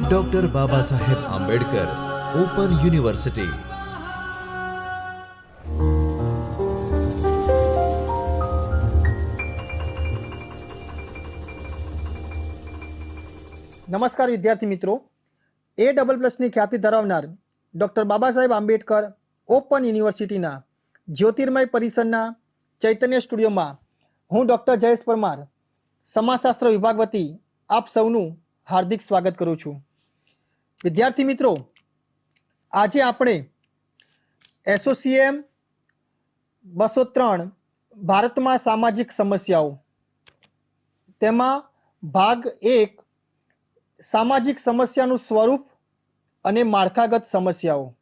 Doctor Baba Saheb Ambedkar open university નમસ્કાર વિદ્યાર્થી મિત્રો એ ડબલ પ્લસની ખ્યાતિ ધરાવનાર ડૉક્ટર બાબા સાહેબ આંબેડકર ઓપન યુનિવર્સિટીના જ્યોતિર્મય પરિસરના ચૈતન્ય સ્ટુડિયોમાં હું ડૉક્ટર જયેશ પરમાર સમાજશાસ્ત્ર વિભાગ વતી આપ સૌનું હાર્દિક સ્વાગત કરું છું. વિદ્યાર્થી મિત્રો, આજે આપણે એસોસીએમ બસો ત્રણ ભારતમાં સામાજિક સમસ્યાઓ. તેમાં ભાગ એક, સામાજિક સમસ્યાનું સ્વરૂપ અને માળખાગત સમસ્યાઓ.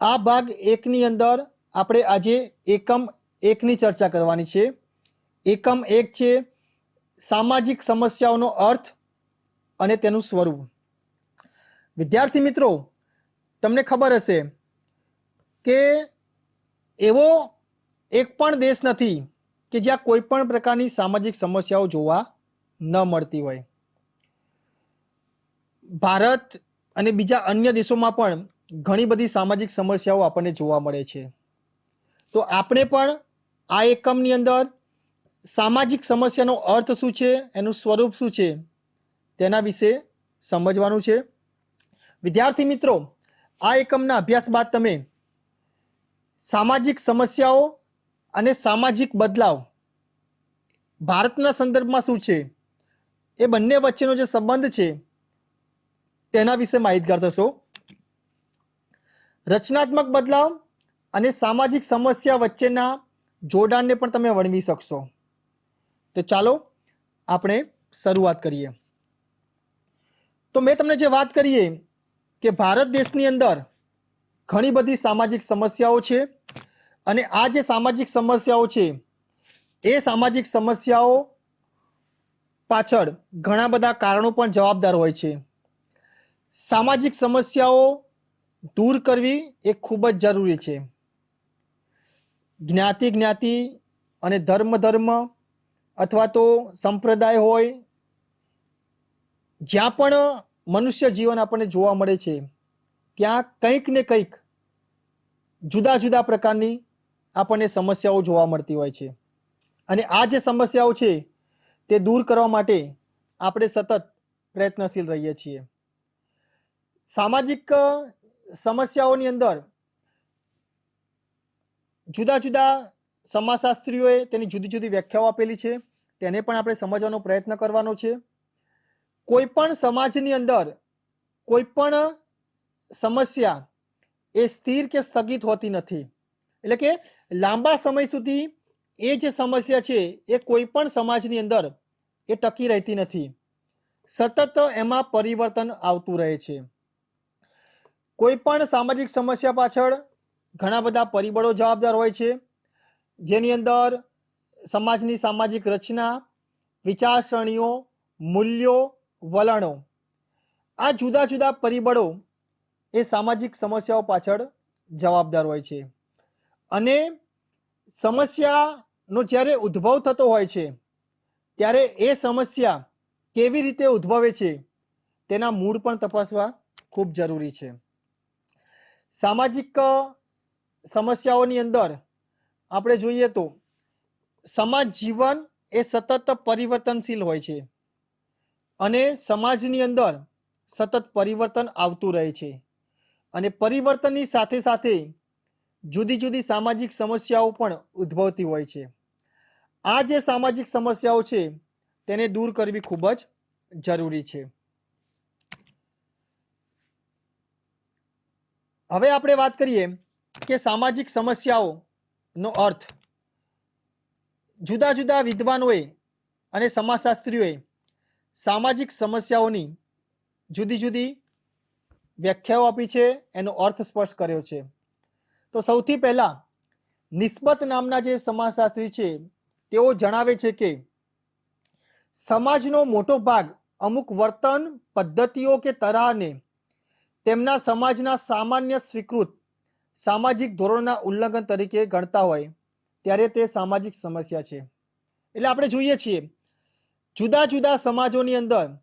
આ ભાગ એકની અંદર આપણે આજે એકમ એકની ચર્ચા કરવાની છે. એકમ એક છે સામાજિક સમસ્યાઓનો અર્થ અને તેનું સ્વરૂપ. વિદ્યાર્થી મિત્રો, તમને ખબર હશે કે એવો એક પણ દેશ નથી કે જ્યાં કોઈ પણ પ્રકારની સામાજિક સમસ્યાઓ જોવા ન મળતી હોય. ભારત અને બીજા અન્ય દેશોમાં પણ ઘણી બધી સામાજિક સમસ્યાઓ આપણને જોવા મળે છે. તો આપણે પણ આ એકમની અંદર સામાજિક સમસ્યાનો અર્થ શું છે, એનું સ્વરૂપ શું છે તેના વિશે સમજવાનું છે. વિદ્યાર્થી મિત્રો, આ એકમના અભ્યાસ બાદ તમે સામાજિક સમસ્યાઓ અને સામાજિક બદલાવ ભારતના સંદર્ભમાં શું છે, એ બંને વચ્ચેનો જે સંબંધ છે, તેના વિશે માહિતગાર થશો. રચનાત્મક બદલાવ અને સામાજિક સમસ્યા વચ્ચેના જોડાણને પણ તમે વર્ણવી શકશો. તો ચાલો આપણે શરૂઆત કરીએ. તો મેં તમને જે વાત કરીએ કે ભારત દેશની અંદર ઘણી બધી સામાજિક સમસ્યાઓ છે અને આ જે સામાજિક સમસ્યાઓ છે, એ સામાજિક સમસ્યાઓ પાછળ ઘણા બધા કારણો પણ જવાબદાર હોય છે. સામાજિક સમસ્યાઓ દૂર કરવી એ ખૂબ જ જરૂરી છે. જ્ઞાતિ જ્ઞાતિ અને ધર્મ ધર્મ અથવા તો સંપ્રદાય હોય જ્યાં પણ મનુષ્ય જીવન આપણને જોવા મળે છે, ત્યાં કંઈક ને કંઈક જુદા જુદા પ્રકારની આપણને સમસ્યાઓ જોવા મળતી હોય છે. અને આ જે સમસ્યાઓ છે, તે દૂર કરવા માટે આપણે સતત પ્રયત્નશીલ રહીએ છીએ. સામાજિક સમસ્યાઓની અંદર જુદા જુદા સમાજશાસ્ત્રીઓએ તેની જુદી જુદી વ્યાખ્યાઓ આપેલી છે, તેને પણ આપણે સમજવાનો પ્રયત્ન કરવાનો છે. કોઈ પણ સમાજની અંદર કોઈ પણ સમસ્યા એ સ્થિર કે સ્થગિત હોતી નથી. એટલે કે લાંબા સમય સુધી એ જે સમસ્યા છે એ કોઈ પણ સમાજની અંદર એ ટકી રહેતી નથી. સતત એમાં પરિવર્તન આવતું રહે છે. કોઈ પણ સામાજિક સમસ્યા પાછળ ઘણા બધા પરિબળો જવાબદાર હોય છે. જેની અંદર સમાજની સામાજિક રચના, વિચારસરણીઓ, મૂલ્યો વલણો. આ જુદા જુદા પરિબળો એ સામાજિક સમસ્યાઓ પાછળ જવાબદાર હોય છે. અને સમસ્યાનો જ્યારે ઉદ્ભવ થતો હોય છે, ત્યારે એ સમસ્યા કેવી રીતે ઉદ્ભવે છે, તેના મૂળ પણ તપાસવા ખૂબ જરૂરી છે. સામાજિક સમસ્યાઓની અંદર આપણે જોઈએ તો સમાજ જીવન એ સતત પરિવર્તનશીલ હોય છે. અને સમાજની અંદર સતત પરિવર્તન આવતું રહે છે. અને પરિવર્તનની સાથે સાથે જુદી જુદી સામાજિક સમસ્યાઓ પણ ઉદ્ભવતી હોય છે. આ જે સામાજિક સમસ્યાઓ છે, તેને દૂર કરવી ખૂબ જ જરૂરી છે. હવે આપણે વાત કરીએ કે સામાજિક સમસ્યાઓનો અર્થ. જુદા જુદા વિદ્વાનોએ અને સમાજશાસ્ત્રીઓએ સામાજિક સમસ્યાઓની જુદી જુદી વ્યાખ્યાઓ આપી છે, એનો અર્થ સ્પષ્ટ કર્યો છે. તો સૌથી પહેલાં નિસ્બત નામના જે સમાજશાસ્ત્રી છે, તેઓ જણાવે છે કે સમાજનો મોટો ભાગ અમુક વર્તન પદ્ધતિઓ કે તરાહને તેમના સમાજના સામાન્ય સ્વીકૃત સામાજિક ધોરણના ઉલ્લંઘન તરીકે ગણતા હોય, ત્યારે તે સામાજિક સમસ્યા છે. એટલે આપણે જોઈએ છીએ જુદા જુદા સમાજોની અંદર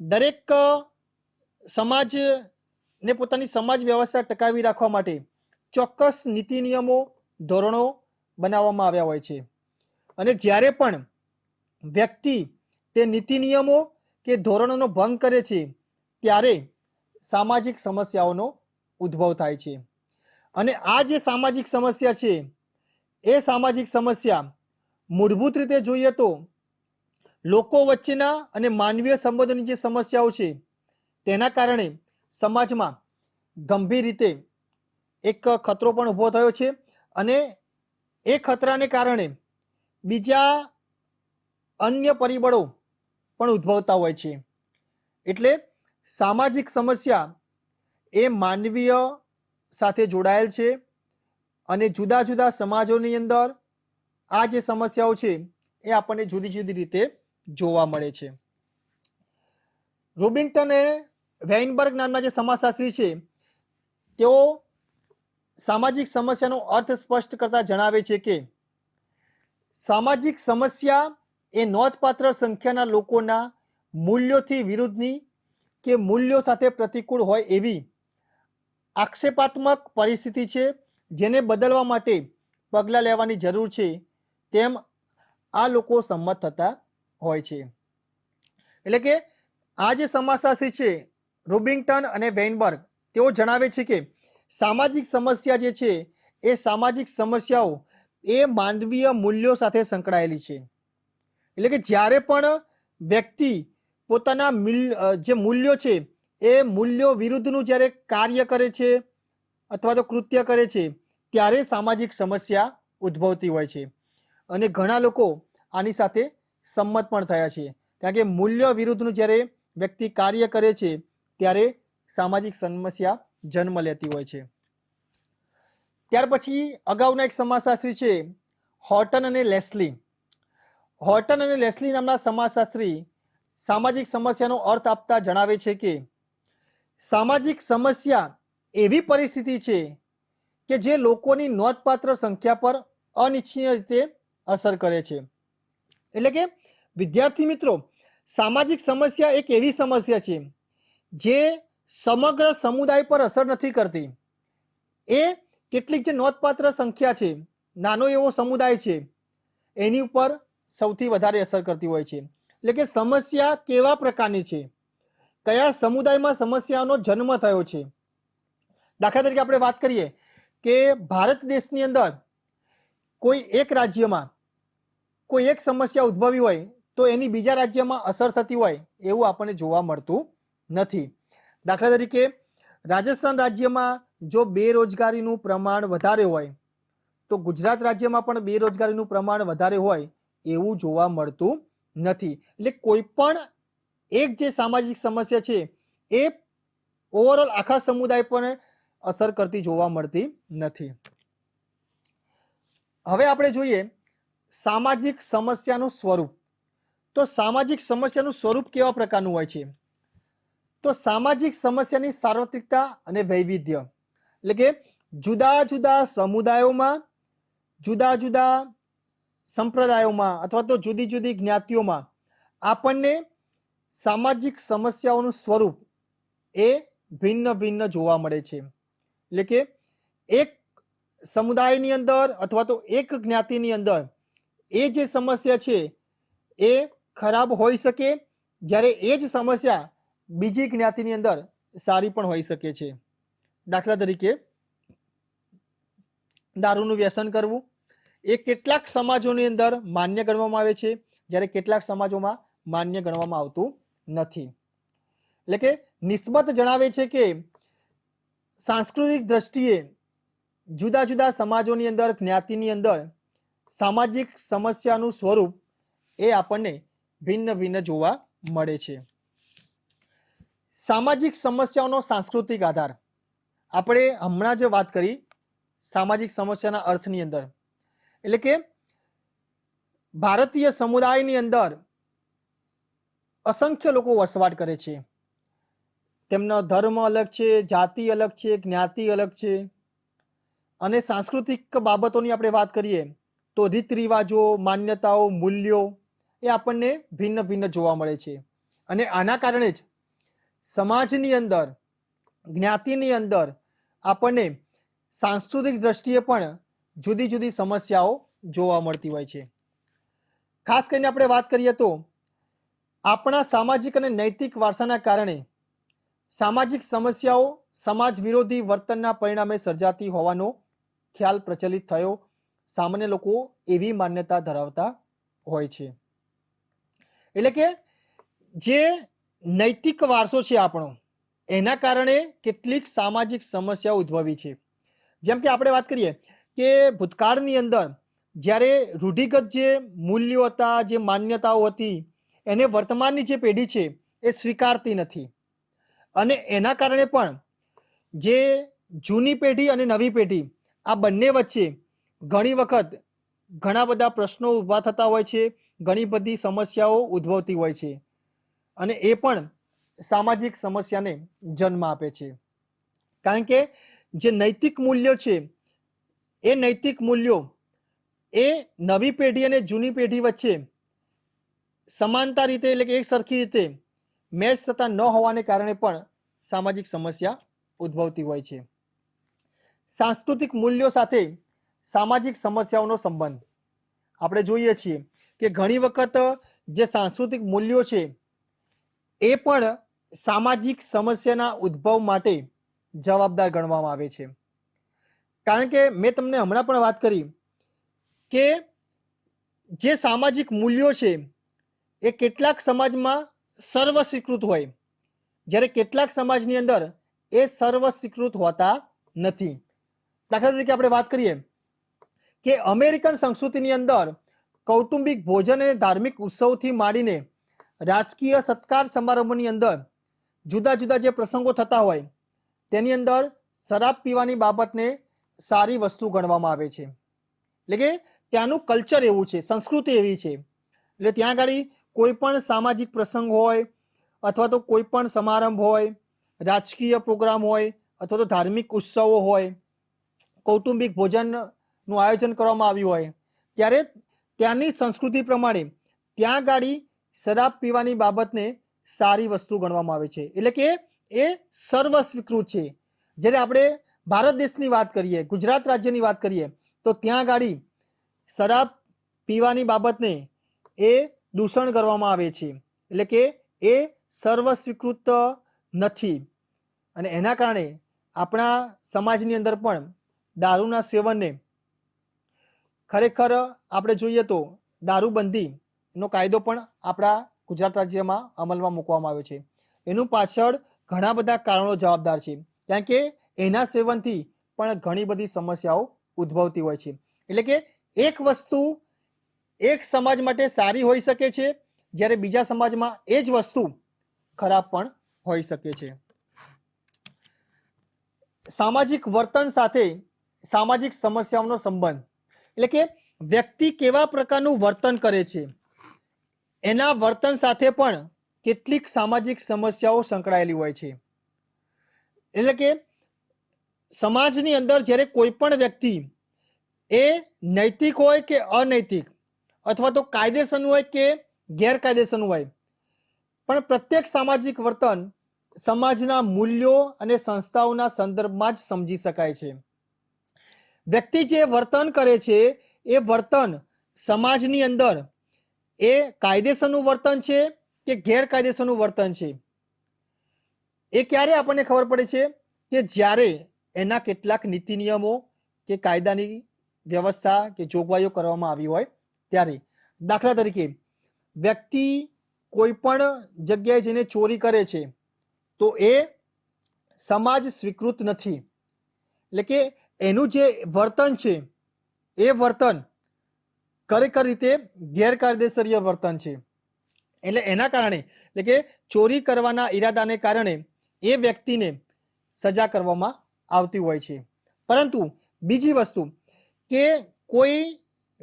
દરેક સમાજને પોતાની સમાજ વ્યવસ્થા ટકાવી રાખવા માટે ચોક્કસ નીતિ નિયમો, ધોરણો બનાવવામાં આવ્યા હોય છે. અને જ્યારે પણ વ્યક્તિ તે નીતિ નિયમો કે ધોરણોનો ભંગ કરે છે, ત્યારે સામાજિક સમસ્યાઓનો ઉદ્ભવ થાય છે. અને આ જે સામાજિક સમસ્યા છે, એ સામાજિક સમસ્યા મૂળભૂત રીતે જોઈએ તો લોકો વચ્ચેના અને માનવીય સંબંધોની જે સમસ્યાઓ છે, તેના કારણે સમાજમાં ગંભીર રીતે એક ખતરો પણ ઊભો થયો છે અને એ ખતરાને કારણે બીજા અન્ય પરિબળો પણ ઉદ્ભવતા હોય છે. એટલે સામાજિક સમસ્યા એ માનવીય સાથે જોડાયેલ છે અને જુદા જુદા સમાજોની અંદર આ જે સમસ્યાઓ છે એ આપણને જુદી જુદી રીતે જોવા મળે છે. રોબિન્ટન વેઇનબર્ગ નામના જે સમાજશાસ્ત્રી છે, તેઓ સામાજિક સમસ્યાનો અર્થ સ્પષ્ટ કરતા જણાવે છે કે, સામાજિક સમસ્યા એ નોંધપાત્ર સંખ્યાના લોકોના મૂલ્યોથી વિરુદ્ધની કે મૂલ્યો સાથે પ્રતિકૂળ હોય એવી આક્ષેપાત્મક પરિસ્થિતિ છે, જેને બદલવા માટે પગલાં લેવાની જરૂર છે, તેમ આ લોકો સંમત થતા હોય છે. એટલે કે આ જે સમાજશાસ્ત્રી છે, રૂબિંગ્ટન અને વેઇનબર્ગ, તેઓ જણાવે છે કે સામાજિક સમસ્યા જે છે, એ સામાજિક સમસ્યાઓ એ માનવીય મૂલ્યો સાથે સંકળાયેલી છે. એટલે કે જ્યારે પણ વ્યક્તિ પોતાના જે મૂલ્યો છે, એ મૂલ્યો વિરુદ્ધનું જ્યારે કાર્ય કરે છે અથવા તો કૃત્ય કરે છે, ત્યારે સામાજિક સમસ્યા ઉદ્ભવતી હોય છે. અને ઘણા લોકો આની સાથે સંમત પણ થયા છે. કારણ કે મૂલ્ય વિરુદ્ધનું જ્યારે વ્યક્તિ કાર્ય કરે છે, ત્યારે સામાજિક સમસ્યા જન્મ લેતી હોય છે. ત્યાર પછી અગાઉના એક સમાજશાસ્ત્રી છે, હોર્ટન અને લેસ્લી. હોર્ટન અને લેસ્લી નામના સમાજશાસ્ત્રી સામાજિક સમસ્યાનો અર્થ આપતા જણાવે છે કે, સામાજિક સમસ્યા એવી પરિસ્થિતિ છે કે જે લોકોની નોંધપાત્ર સંખ્યા પર અનિચ્છનીય રીતે અસર કરે છે. એટલે કે, વિદ્યાર્થી મિત્રો, સામાજિક સમસ્યા એક એવી સમસ્યા છે, જે સમગ્ર સમુદાય પર અસર નથી કરતી. એ કેટલીક જે નોંધપાત્ર સંખ્યા છે, નાનો એવો સમુદાય છે, એની ઉપર સૌથી વધારે અસર કરતી હોય છે. એટલે કે સમસ્યા કેવા પ્રકારની છે? કયા સમુદાયમાં સમસ્યાનો જન્મ થયો છે? દાખલા તરીકે આપણે વાત કરીએ કે ભારત દેશની અંદર કોઈ એક રાજ્યમાં કોઈ એક સમસ્યા ઉદ્ભવી હોય તો એની બીજા રાજ્યમાં અસર થતી હોય એવું આપણને જોવા મળતું નથી. દાખલા તરીકે, રાજસ્થાન રાજ્યમાં જો બેરોજગારીનું પ્રમાણ વધારે હોય, તો ગુજરાત રાજ્યમાં પણ બેરોજગારીનું પ્રમાણ વધારે હોય એવું જોવા મળતું નથી. એટલે કોઈ પણ એક જે સામાજિક સમસ્યા છે, એ ઓવરઓલ આખા સમુદાય પર અસર કરતી જોવા મળતી નથી. હવે આપણે જોઈએ સામાજિક સમસ્યાનું સ્વરૂપ. તો સામાજિક સમસ્યાનું સ્વરૂપ કેવા પ્રકારનું હોય છે? તો સામાજિક સમસ્યાની સાર્વત્રિકતા અને વૈવિધ્ય. એટલે કે જુદા જુદા સમુદાયોમાં, જુદા જુદા સંપ્રદાયોમાં અથવા તો જુદી જુદી જ્ઞાતિઓમાં આપણને સામાજિક સમસ્યાઓનું સ્વરૂપ એ ભિન્ન ભિન્ન જોવા મળે છે. એટલે કે એક સમુદાયની અંદર અથવા તો એક જ્ઞાતિની અંદર એ જે સમસ્યા છે, એ ખરાબ હોઈ શકે જ્યારે એ જ સમસ્યા બીજી જ્ઞાતિની અંદર સારી પણ હોઈ શકે છે. દાખલા તરીકે, દારૂનું વ્યસન કરવું, એ કેટલાક સમાજોની અંદર માન્ય ગણવામાં આવે છે, જ્યારે કેટલાક સમાજોમાં માન્ય ગણવામાં આવતું નથી. એટલે કે નિસ્બત જણાવે છે કે સાંસ્કૃતિક દ્રષ્ટિએ જુદા જુદા સમાજોની અંદર, જ્ઞાતિની અંદર સામાજિક સમસ્યાનું સ્વરૂપ એ આપણને ભિન્ન ભિન્ન જોવા મળે છે. સામાજિક સમસ્યાઓનો સાંસ્કૃતિક આધાર. આપણે હમણાં જ વાત કરી સામાજિક સમસ્યાના અર્થની અંદર. એટલે કે ભારતીય સમુદાયની અંદર અસંખ્ય લોકો વસવાટ કરે છે. તેમનો ધર્મ અલગ છે, જાતિ અલગ છે, જ્ઞાતિ અલગ છે. અને સાંસ્કૃતિક બાબતોની આપણે વાત કરીએ તો રીત રિવાજો, માન્યતાઓ, મૂલ્યો એ આપણને ભિન્ન ભિન્ન જોવા મળે છે. અને આના કારણે જ સમાજની અંદર, જ્ઞાતિની અંદર આપણને સાંસ્કૃતિક દ્રષ્ટિએ પણ જુદી જુદી સમસ્યાઓ જોવા મળતી હોય છે. ખાસ કરીને આપણે વાત કરીએ તો આપણા સામાજિક અને નૈતિક વારસાના કારણે સામાજિક સમસ્યાઓ સમાજ વિરોધી વર્તનના પરિણામે સર્જાતી હોવાનો ખ્યાલ પ્રચલિત થયો સામાન્ય લોકો એવી માન્યતા ધરાવતા હોય છે. એટલે કે જે નૈતિક વારસો છે આપણો, એના કારણે કેટલીક સામાજિક સમસ્યાઓ ઉદ્ભવી છે. જેમ કે આપણે વાત કરીએ કે ભૂતકાળની અંદર જ્યારે રૂઢિગત જે મૂલ્યો હતા, જે માન્યતાઓ હતી, એને વર્તમાનની જે પેઢી છે એ સ્વીકારતી નથી. અને એના કારણે પણ જે જૂની પેઢી અને નવી પેઢી આ બંને વચ્ચે ઘણી વખત ઘણા બધા પ્રશ્નો ઊભા થતા હોય છે, ઘણી બધી સમસ્યાઓ ઉદ્ભવતી હોય છે અને એ પણ સામાજિક સમસ્યાને જન્મ આપે છે. કારણ કે જે નૈતિક મૂલ્યો છે, એ નૈતિક મૂલ્યો એ નવી પેઢી અને જૂની પેઢી વચ્ચે સમાનતા રીતે એટલે કે એક સરખી રીતે મેચ થતા ન હોવાને કારણે પણ સામાજિક સમસ્યા ઉદ્ભવતી હોય છે. સાંસ્કૃતિક મૂલ્યો સાથે સામાજિક સમસ્યાઓનો સંબંધ. આપણે જોઈએ છીએ કે ઘણી વખત જે સાંસ્કૃતિક મૂલ્યો છે, એ પણ સામાજિક સમસ્યાના ઉદ્ભવ માટે જવાબદાર ગણવામાં આવે છે. કારણ કે મેં તમને હમણાં પણ વાત કરી કે જે સામાજિક મૂલ્યો છે, એ કેટલાક સમાજમાં સર્વ સ્વીકૃત હોય. જ્યારે કેટલાક સમાજની અંદર એ સર્વસ્વીકૃત હોતા નથી. દાખલા તરીકે આપણે વાત કરીએ કે અમેરિકન સંસ્કૃતિની અંદર કૌટુંબિક ભોજન અને ધાર્મિક ઉત્સવથી માંડીને રાજકીય સત્કાર સમારંભની અંદર જુદા જુદા જે પ્રસંગો થતા હોય, તેની અંદર શરાબ પીવાની બાબતને સારી વસ્તુ ગણવામાં આવે છે. એટલે કે ત્યાંનું કલ્ચર એવું છે, સંસ્કૃતિ એવી છે. એટલે ત્યાં આગળ કોઈ પણ સામાજિક પ્રસંગ હોય અથવા તો કોઈ પણ સમારંભ હોય, રાજકીય પ્રોગ્રામ હોય અથવા તો ધાર્મિક ઉત્સવો હોય, કૌટુંબિક ભોજનનું આયોજન કરવામાં આવ્યું હોય. ત્યારે ત્યાંની સંસ્કૃતિ પ્રમાણે ત્યાં ગાડી શરાબ પીવાની બાબતને સારી વસ્તુ ગણવામાં આવે છે. એટલે કે એ સર્વસ્વીકૃત છે. જ્યારે આપણે ભારત દેશની વાત કરીએ, ગુજરાત રાજ્યની વાત કરીએ, તો ત્યાં ગાડી શરાબ પીવાની બાબતને એ દૂષણ કરવામાં આવે છે. એટલે કે એ સર્વસ્વીકૃત નથી. અને એના કારણે આપણા સમાજની અંદર પણ દારૂના સેવનને ખરેખર આપણે જોઈએ તો દારૂબંધીનો કાયદો પણ આપણા ગુજરાત રાજ્યમાં અમલમાં મૂકવામાં આવ્યો છે. એનું પાછળ ઘણા બધા કારણો જવાબદાર છે. કારણ કે એના સેવનથી પણ ઘણી બધી સમસ્યાઓ ઉદ્ભવતી હોય છે. એટલે કે એક વસ્તુ એક સમાજ માટે સારી હોઈ શકે છે, જ્યારે બીજા સમાજમાં એ જ વસ્તુ ખરાબ પણ હોઈ શકે છે. સામાજિક વર્તન સાથે સામાજિક સમસ્યાઓનો સંબંધ એટલે કે વ્યક્તિ કેવા પ્રકારનું વર્તન કરે છે? એના વર્તન સાથે પણ કેટલીક સામાજિક સમસ્યાઓ સંકળાયેલી હોય છે. એટલે કે સમાજની અંદર જ્યારે કોઈ પણ વ્યક્તિ એ નૈતિક હોય કે અનૈતિક, અથવા તો કાયદેસરનું હોય કે ગેરકાયદેસરનું હોય, પણ પ્રત્યેક સામાજિક વર્તન સમાજના મૂલ્યો અને સંસ્થાઓના સંદર્ભમાં જ સમજી શકાય છે. વ્યક્તિ જે વર્તન કરે છે, એ વર્તન સમાજની અંદર એ કાયદેસરનું વર્તન છે કે ગેરકાયદેસરનું વર્તન છે? એ ક્યારે આપણને ખબર પડે છે કે જ્યારે એના કેટલાક નીતિ નિયમો કે કાયદાની વ્યવસ્થા કે જોગવાઈઓ કરવામાં આવી હોય ત્યારે? દાખલા તરીકે, વ્યક્તિ કોઈ પણ જગ્યાએ જઈને ચોરી કરે છે તો એ સમાજ સ્વીકૃત નથી. એટલે કે એનું જે વર્તન છે, એ વર્તન ખરેખર રીતે ગેરકાયદેસરીય વર્તન છે. એટલે એના કારણે, એટલે કે ચોરી કરવાના ઈરાદાને કારણે એ વ્યક્તિને સજા કરવામાં આવતી હોય છે. પરંતુ બીજી વસ્તુ, કે કોઈ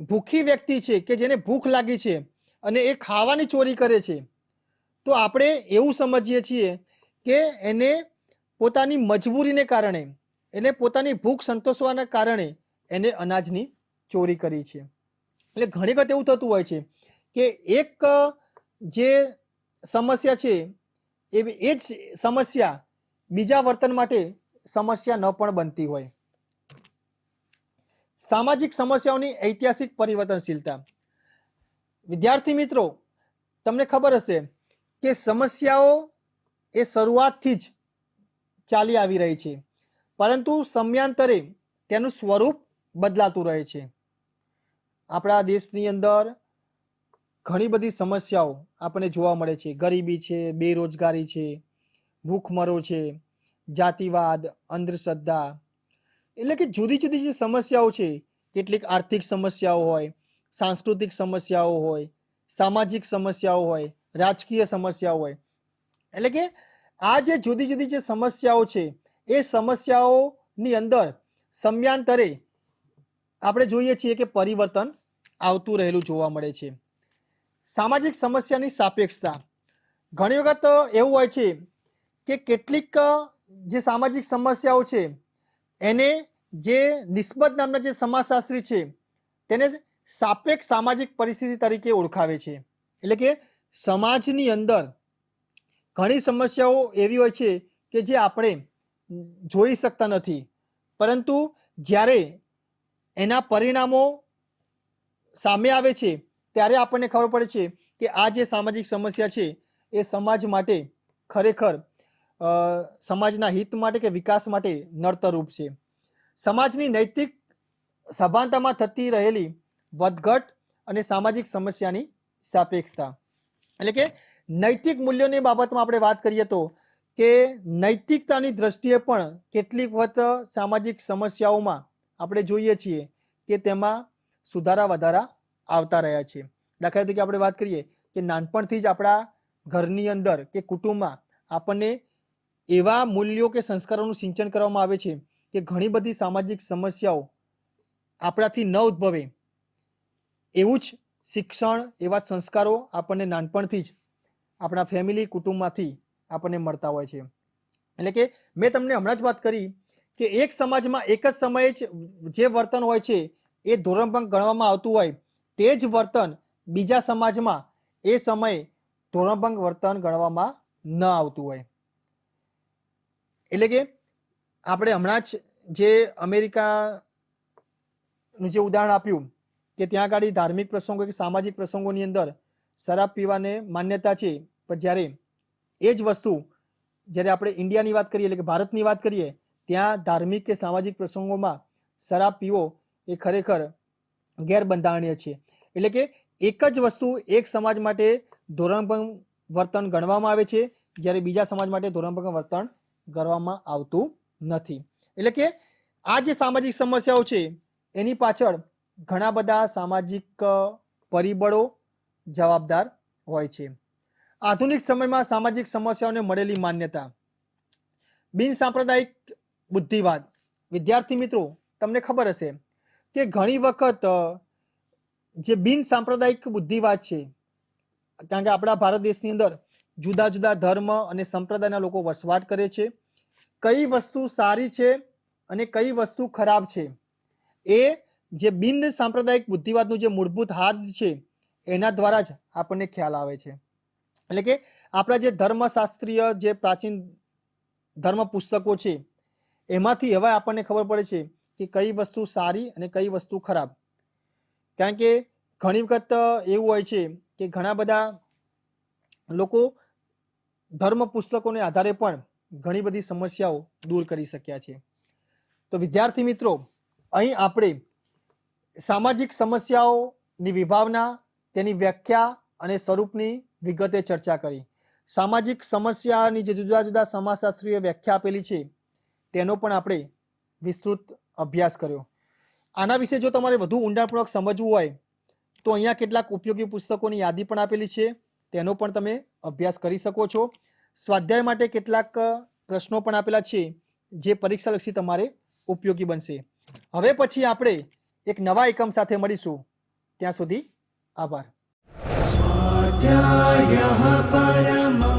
ભૂખી વ્યક્તિ છે, કે જેને ભૂખ લાગી છે અને એ ખાવાની ચોરી કરે છે, તો આપણે એવું સમજીએ છીએ કે એને પોતાની મજબૂરીને કારણે એને પોતાની ભૂખ સંતોષવાના કારણે એને અનાજની ચોરી કરી છે. એટલે ઘણી વખત એવું થતું હોય છે કે એક જે સમસ્યા છે એ એ જ સમસ્યા બીજા વર્તન માટે સમસ્યા ન પણ બનતી હોય. સામાજિક સમસ્યાઓની ઐતિહાસિક પરિવર્તનશીલતા. વિદ્યાર્થી મિત્રો, તમને ખબર હશે કે સમસ્યાઓ એ શરૂઆતથી જ ચાલી આવી રહી છે. પરંતુ સમયાંતરે તેનું સ્વરૂપ બદલાતું રહે છે. આપણા દેશની અંદર ઘણી બધી સમસ્યાઓ આપણને જોવા મળે છે. ગરીબી છે, બેરોજગારી છે, ભૂખમરો છે, જાતિવાદ, અંધશ્રદ્ધા. એટલે કે જુદી જુદી જે સમસ્યાઓ છે, કેટલીક આર્થિક સમસ્યાઓ હોય, સાંસ્કૃતિક સમસ્યાઓ હોય, સામાજિક સમસ્યાઓ હોય, રાજકીય સમસ્યાઓ હોય. એટલે કે આ જે જુદી જુદી જે સમસ્યાઓ છે એ સમસ્યાઓની અંદર સમયાંતરે આપણે જોઈએ છીએ કે પરિવર્તન આવતું રહેલું જોવા મળે છે. સામાજિક સમસ્યાની સાપેક્ષતા. ઘણી વખત એવું હોય છે કે કેટલીક જે સામાજિક સમસ્યાઓ છે, એને જે નિસ્બત નામના જે સમાજશાસ્ત્રી છે, તેને સાપેક્ષ સામાજિક પરિસ્થિતિ તરીકે ઓળખાવે છે. એટલે કે સમાજની અંદર ઘણી સમસ્યાઓ એવી હોય છે કે જે આપણે જોઈ શકતા નથી. પરંતુ જ્યારે એના પરિણામો સામે આવે છે, ત્યારે આપણને ખબર પડે છે કે આ જે સામાજિક સમસ્યા છે, એ સમાજ માટે ખરેખર સમાજના હિત માટે કે વિકાસ માટે નડતરરૂપ છે. સમાજની નૈતિક સભાનતામાં થતી રહેલી વધઘટ અને સામાજિક સમસ્યાની સાપેક્ષતા. એટલે કે નૈતિક મૂલ્યોની બાબતમાં આપણે વાત કરીએ તો કે નૈતિકતાની દ્રષ્ટિએ પણ કેટલીક વખત સામાજિક સમસ્યાઓમાં આપણે જોઈએ છીએ કે તેમાં સુધારા વધારા આવતા રહ્યા છે. દાખલા તરીકે આપણે વાત કરીએ કે નાનપણથી જ આપણા ઘરની અંદર કે કુટુંબમાં આપણને એવા મૂલ્યો કે સંસ્કારોનું સિંચન કરવામાં આવે છે કે ઘણી બધી સામાજિક સમસ્યાઓ આપણાથી ન ઉદ્ભવે. એવું જ શિક્ષણ, એવા સંસ્કારો આપણને નાનપણથી જ આપણા ફેમિલી કુટુંબમાંથી આપણને મળતા હોય છે. એટલે કે મેં તમને હમણાં જ વાત કરી કે એક સમાજમાં એક જ સમયે જ જે વર્તન હોય છે, એ ધોરણભંગ ગણવામાં આવતું હોય, તે જ વર્તન બીજા સમાજમાં એ સમયે ધોરણભંગ વર્તન ગણવામાં ન આવતું હોય. એટલે કે આપણે હમણાં જ જે અમેરિકાનું જે ઉદાહરણ આપ્યું કે ત્યાં આગળ ધાર્મિક પ્રસંગો કે સામાજિક પ્રસંગોની અંદર શરાબ પીવાને માન્યતા છે, પણ જ્યારે એ જ વસ્તુ જ્યારે આપણે ઇન્ડિયાની વાત કરીએ, એટલે કે ભારતની વાત કરીએ, ત્યાં ધાર્મિક કે સામાજિક પ્રસંગોમાં શરાબ પીવો એ ખરેખર ગેરબંધારણીય છે. એટલે કે એક જ વસ્તુ એક સમાજ માટે ધોરણભંગ વર્તન ગણવામાં આવે છે, જ્યારે બીજા સમાજ માટે ધોરણભંગ વર્તન ગણવામાં આવતું નથી. એટલે કે આ જે સામાજિક સમસ્યાઓ છે, એની પાછળ ઘણા બધા સામાજિક પરિબળો જવાબદાર હોય છે. આધુનિક સમયમાં સામાજિક સમસ્યાઓને મળેલી માન્યતા. બિન સાંપ્રદાયિક બુદ્ધિવાદ. વિદ્યાર્થી મિત્રો, તમને ખબર હશે કે ઘણી વખત જે બિન સાંપ્રદાયિક બુદ્ધિવાદ છે, કારણ કે આપણા ભારત દેશની અંદર જુદા જુદા ધર્મ અને સંપ્રદાયના લોકો વસવાટ કરે છે, કઈ વસ્તુ સારી છે અને કઈ વસ્તુ ખરાબ છે, એ જે બિન સાંપ્રદાયિક બુદ્ધિવાદનું જે મૂળભૂત હાથ છે, એના દ્વારા જ આપણને ખ્યાલ આવે છે. એટલે કે આપણા જે ધર્મશાસ્ત્રીય જે પ્રાચીન ધર્મ પુસ્તકો છે, એમાંથી હવે આપણને ખબર પડે છે કે કઈ વસ્તુ સારી અને કઈ વસ્તુ ખરાબ. કારણ કે ઘણી વખત એવું હોય છે કે ઘણા બધા લોકો ધર્મ પુસ્તકોને આધારે પણ ઘણી બધી સમસ્યાઓ દૂર કરી શક્યા છે. તો વિદ્યાર્થી મિત્રો, અહીં આપણે સામાજિક સમસ્યાઓની વિભાવના, તેની વ્યાખ્યા અને સ્વરૂપની વિગતે ચર્ચા કરી. સામાજિક સમસ્યાની જે જુદા જુદા સમાજશાસ્ત્રીઓએ વ્યાખ્યા આપેલી છે, તેનો પણ આપણે વિસ્તૃત અભ્યાસ કર્યો. આના વિશે જો તમારે વધુ ઊંડાણપૂર્વક સમજવું હોય, તો અહીંયા કેટલાક ઉપયોગી પુસ્તકોની યાદી પણ આપેલી છે, તેનો પણ તમે અભ્યાસ કરી શકો છો. સ્વાધ્યાય માટે કેટલાક પ્રશ્નો પણ આપેલા છે, જે પરીક્ષાલક્ષી તમારે ઉપયોગી બનશે. હવે પછી આપણે એક નવા એકમ સાથે મળીશું. ત્યાં સુધી આભાર. परमः